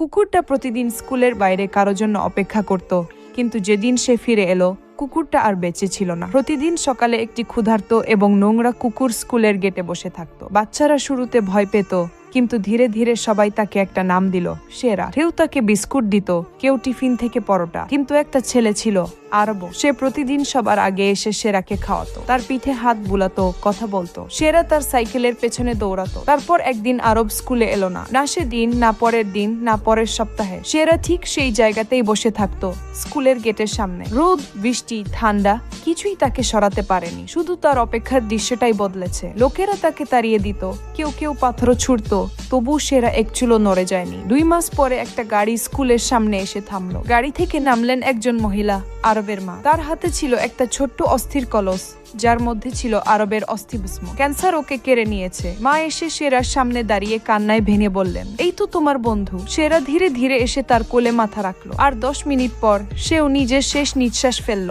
কুকুরটা প্রতিদিন স্কুলের বাইরে কারও জন্য অপেক্ষা করত, কিন্তু যেদিন সে ফিরে এলো, কুকুরটা আর বেঁচে ছিল না। প্রতিদিন সকালে একটি ক্ষুধার্ত এবং নোংরা কুকুর স্কুলের গেটে বসে থাকতো। বাচ্চারা শুরুতে ভয় পেত কিন্তু ধীরে ধীরে সবাই তাকে একটা নাম দিল, সেরা। কেউ তাকে বিস্কুট দিত, কেউ টিফিন থেকে পরোটা। কিন্তু একটা ছেলে ছিল, আরব। সে প্রতিদিন সবার আগে এসে সেরাকে খাওয়াতো। তার পিঠে হাত বুলাতো, কথা বলতো। সেরা তার সাইকেলের পেছনে দৌড়াতো। তারপর একদিন আরব স্কুলে এলো না। না সে দিন, না পরের দিন, না পরের সপ্তাহে। সেরা ঠিক সেই জায়গাতেই বসে থাকতো, স্কুলের গেটের সামনে। রোদ, বৃষ্টি, ঠান্ডা, কিছুই তাকে সরাতে পারেনি। শুধু তার অপেক্ষার দৃশ্যটাই বদলেছে। লোকেরা তাকে তাড়িয়ে দিত। কেউ কেউ পাথরও ছুড়তো। তবু সেরা এক চুলো নড়ে যায়নি। দুই মাস পরে একটা গাড়ি স্কুলের সামনে এসে থামলো। গাড়ি থেকে নামলেন একজন মহিলা, আরবের মা। তার হাতে ছিল একটা ছোট্ট অস্থির কলস, যার মধ্যে ছিল আরবের অস্থিভস্ম। ক্যান্সার ওকে কেড়ে নিয়েছে। মা এসে সেরার সামনে দাঁড়িয়ে কান্নায় ভেঙে বললেন, এই তো তোমার বন্ধু। সেরা ধীরে ধীরে এসে তার কোলে মাথা রাখল। আর দশ মিনিট পর সেও নিজের শেষ নিঃশ্বাস ফেলল।